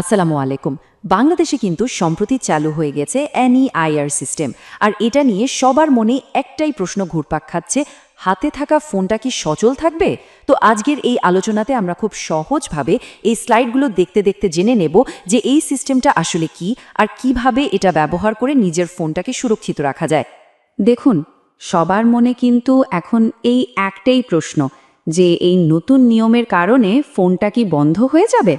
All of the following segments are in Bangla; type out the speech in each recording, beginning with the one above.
আসসালামু আলাইকুম। বাংলাদেশে কিন্তু সম্প্রতি চালু হয়ে গেছে এনইআইআর সিস্টেম। আর এটা নিয়ে সবার মনে একটাই প্রশ্ন ঘুরপাক খাচ্ছে, হাতে থাকা ফোনটা কি সচল থাকবে? তো আজকের এই আলোচনাতে আমরা খুব সহজভাবে এই স্লাইডগুলো দেখতে দেখতে জেনে নেব যে এই সিস্টেমটা আসলে কি আর কীভাবে এটা ব্যবহার করে নিজের ফোনটাকে সুরক্ষিত রাখা যায়। দেখুন, সবার মনে কিন্তু এখন এই একটাই প্রশ্ন যে এই নতুন নিয়মের কারণে ফোনটা কি বন্ধ হয়ে যাবে?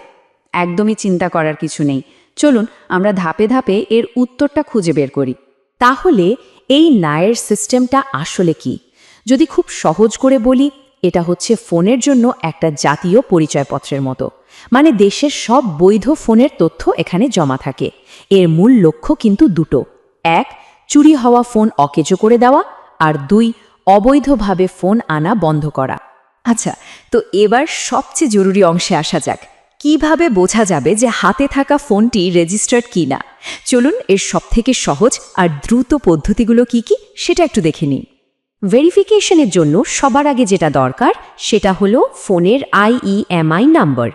একদমই চিন্তা করার কিছু নেই। চলুন, আমরা ধাপে ধাপে এর উত্তরটা খুঁজে বের করি। তাহলে, এই নায়ের সিস্টেমটা আসলে কি? যদি খুব সহজ করে বলি, এটা হচ্ছে ফোনের জন্য একটা জাতীয় পরিচয়পত্রের মতো। মানে দেশের সব বৈধ ফোনের তথ্য এখানে জমা থাকে। এর মূল লক্ষ্য কিন্তু দুটো। এক, চুরি হওয়া ফোন অকেজো করে দেওয়া। আর দুই, অবৈধভাবে ফোন আনা বন্ধ করা। আচ্ছা তো এবার সবচেয়ে জরুরি অংশে আসা যাক। কীভাবে বোঝা যাবে যে হাতে থাকা ফোনটি রেজিস্টার্ড কিনা? চলুন, এর সবথেকে সহজ আর দ্রুত পদ্ধতিগুলো কি কি সেটা একটু দেখে নিই। ভেরিফিকেশনের জন্য সবার আগে যেটা দরকার, সেটা হলো ফোনের আইইএমআই নাম্বার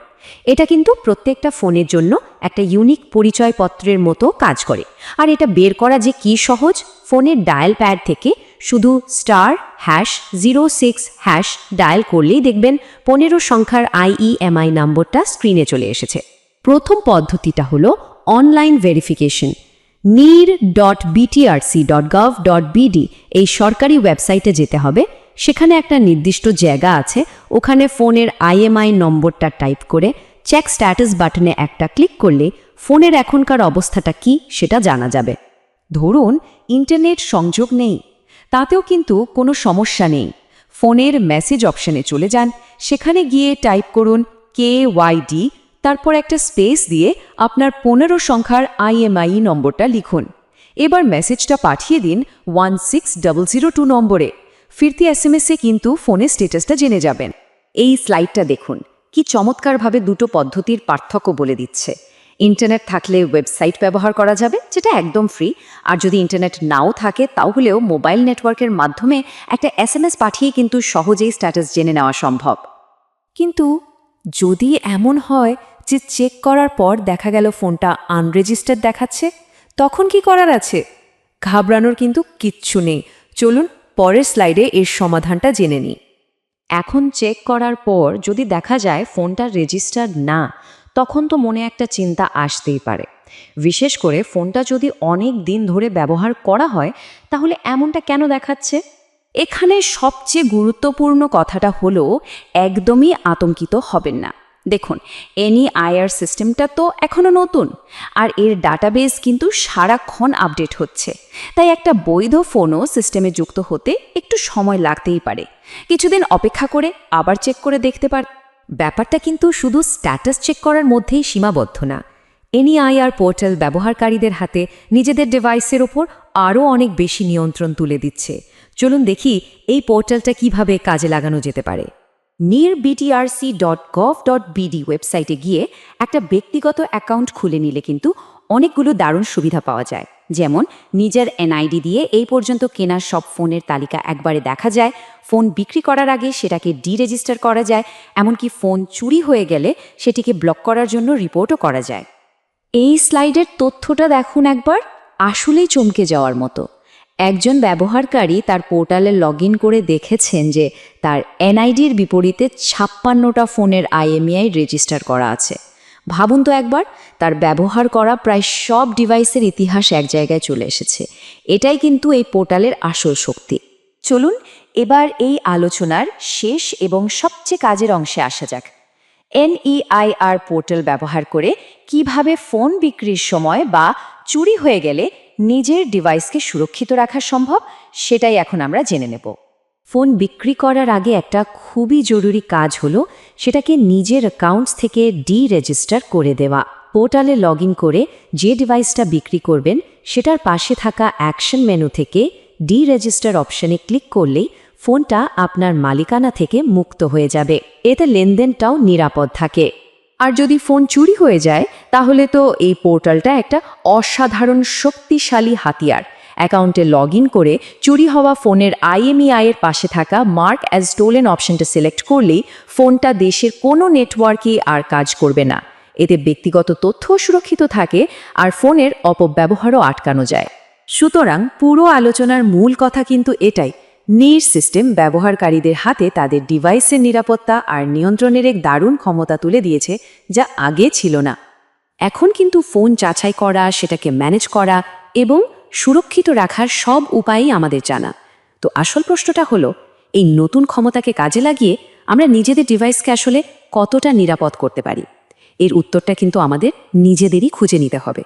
এটা কিন্তু প্রত্যেকটা ফোনের জন্য একটা ইউনিক পরিচয়পত্রের মতো কাজ করে। আর এটা বের করা যে কি সহজ? ফোনের ডায়াল প্যাড থেকে শুধু star hash zero six hash dial করলেই দেখবেন পনেরো সংখ্যার আইইএমআই নম্বরটা স্ক্রিনে চলে এসেছে। প্রথম পদ্ধতিটা হলো online verification. NEIR dot BTRC dot gov dot BD এই সরকারি ওয়েবসাইটে যেতে হবে। সেখানে একটা নির্দিষ্ট জায়গা আছে। ওখানে ফোনের আইএমআই নম্বরটা টাইপ করে চেক স্ট্যাটাস বাটনে একটা ক্লিক করলে ফোনের এখনকার অবস্থাটা কি সেটা জানা যাবে। ধরুন, ইন্টারনেট সংযোগ নেই। তাতেও কিন্তু কোনো সমস্যা নেই। ফোনের মেসেজ অপশনে চলে যান, সেখানে গিয়ে টাইপ করুন কে ওয়াইডি তারপর একটা স্পেস দিয়ে আপনার পনেরো সংখ্যার আইএমআই নম্বরটা লিখুন। এবার মেসেজটা পাঠিয়ে দিন one six double zero two নম্বরে। ফিরতি এস এম এসে কিন্তু ফোনের স্টেটাসটা জেনে যাবেন। এই স্লাইডটা দেখুন, কি চমৎকারভাবে দুটো পদ্ধতির পার্থক্য বলে দিচ্ছে। ইন্টারনেট থাকলে ওয়েবসাইট ব্যবহার করা যাবে, যেটা একদম ফ্রি। আর যদি ইন্টারনেট নাও থাকে, তাহলেও মোবাইল নেটওয়ার্কের মাধ্যমে একটা এসএমএস পাঠিয়ে কিন্তু সহজেই স্ট্যাটাস জেনে নেওয়া সম্ভব। কিন্তু যদি এমন হয় যে চেক করার পর দেখা গেল ফোনটা আনরেজিস্টার্ড দেখাচ্ছে, তখন কি করার আছে? ঘাবড়ানোর কিন্তু কিচ্ছু নেই। চলুন পরের স্লাইডে এর সমাধানটা জেনে নিই। এখন চেক করার পর যদি দেখা যায় ফোনটা রেজিস্টার্ড না তখন তো মনে একটা চিন্তা আসতেই পারে। বিশেষ করে ফোনটা যদি অনেক দিন ধরে ব্যবহার করা হয়, তাহলে এমনটা কেন দেখাচ্ছে? এখানে সবচেয়ে গুরুত্বপূর্ণ কথাটা হলো, একদমই আতঙ্কিত হবেন না। দেখুন, এনি আইআর সিস্টেমটা তো এখনও নতুন, আর এর ডাটাবেস কিন্তু সারাক্ষণ আপডেট হচ্ছে। তাই একটা বৈধ ফোনও সিস্টেমে যুক্ত হতে একটু সময় লাগতেই পারে। কিছুদিন অপেক্ষা করে আবার চেক করে দেখতে পার ব্যাপারটা কিন্তু শুধু স্ট্যাটাস চেক করার মধ্যেই সীমাবদ্ধ না। এনইআইআর পোর্টাল ব্যবহারকারীদের হাতে নিজেদের ডিভাইসের ওপর আরও অনেক বেশি নিয়ন্ত্রণ তুলে দিচ্ছে। চলুন দেখি এই পোর্টালটা কীভাবে কাজে লাগানো যেতে পারে। NEIR BTRC dot gov dot BD ওয়েবসাইটে গিয়ে একটা ব্যক্তিগত অ্যাকাউন্ট খুলে নিলে কিন্তু অনেকগুলো দারুণ সুবিধা পাওয়া যায়। যেমন, নিজের এনআইডি দিয়ে এই পর্যন্ত কেনা সব ফোনের তালিকা একবারে দেখা যায়, ফোন বিক্রি করার আগে সেটাকে ডি রেজিস্টার করা যায়, এমনকি ফোন চুরি হয়ে গেলে সেটিকে ব্লক করার জন্য রিপোর্টও করা যায়। এই স্লাইডের তথ্যটা দেখুন একবার, আসলেই চমকে যাওয়ার মতো। একজন ব্যবহারকারী তার পোর্টালে লগ করে দেখেছেন যে তার এনআইডির বিপরীতে ছাপ্পান্নটা ফোনের আইএমইআই রেজিস্টার করা আছে। ভাবুন তো একবার, তার ব্যবহার করা প্রায় সব ডিভাইসের ইতিহাস এক জায়গায় চলে এসেছে। এটাই কিন্তু এই পোর্টালের আসল শক্তি। চলুন, এবার এই আলোচনার শেষ এবং সবচেয়ে কাজের অংশে আসা যাক। এনইআইআর পোর্টাল ব্যবহার করে কীভাবে ফোন বিক্রির সময় বা চুরি হয়ে গেলে নিজের ডিভাইসকে সুরক্ষিত রাখা সম্ভব, সেটাই এখন আমরা জেনে নেব। ফোন বিক্রি করার আগে একটা খুবই জরুরি কাজ হলো সেটাকে নিজের অ্যাকাউন্টস থেকে ডি রেজিস্টার করে দেওয়া। পোর্টালে লগ করে যে ডিভাইসটা বিক্রি করবেন, সেটার পাশে থাকা অ্যাকশন মেনু থেকে ডি রেজিস্টার অপশনে ক্লিক করলেই ফোনটা আপনার মালিকানা থেকে মুক্ত হয়ে যাবে। এতে লেনদেনটাও নিরাপদ থাকে। আর যদি ফোন চুরি হয়ে যায়, তাহলে তো এই পোর্টালটা একটা অসাধারণ শক্তিশালী হাতিয়ার। অ্যাকাউন্টে লগ করে চুরি হওয়া ফোনের আইএমইআই এর পাশে থাকা মার্ক অ্যাজ স্টোলেন অপশনটা সিলেক্ট করলেই ফোনটা দেশের কোনো নেটওয়ার্কে আর কাজ করবে না। এতে ব্যক্তিগত তথ্য সুরক্ষিত থাকে আর ফোনের অপব্যবহারও আটকানো যায়। সুতরাং পুরো আলোচনার মূল কথা কিন্তু এটাই, নির সিস্টেম ব্যবহারকারীদের হাতে তাদের ডিভাইসের নিরাপত্তা আর নিয়ন্ত্রণের এক দারুণ ক্ষমতা তুলে দিয়েছে যা আগে ছিল না। এখন কিন্তু ফোন যাচাই করা, সেটাকে ম্যানেজ করা এবং সুরক্ষিত রাখার সব উপায়ই আমাদের জানা। তো আসল প্রশ্নটা হলো, এই নতুন ক্ষমতাকে কাজে লাগিয়ে আমরা নিজেদের ডিভাইসকে আসলে কতটা নিরাপদ করতে পারি? এর উত্তরটা কিন্তু আমাদের নিজেদেরই খুঁজে নিতে হবে।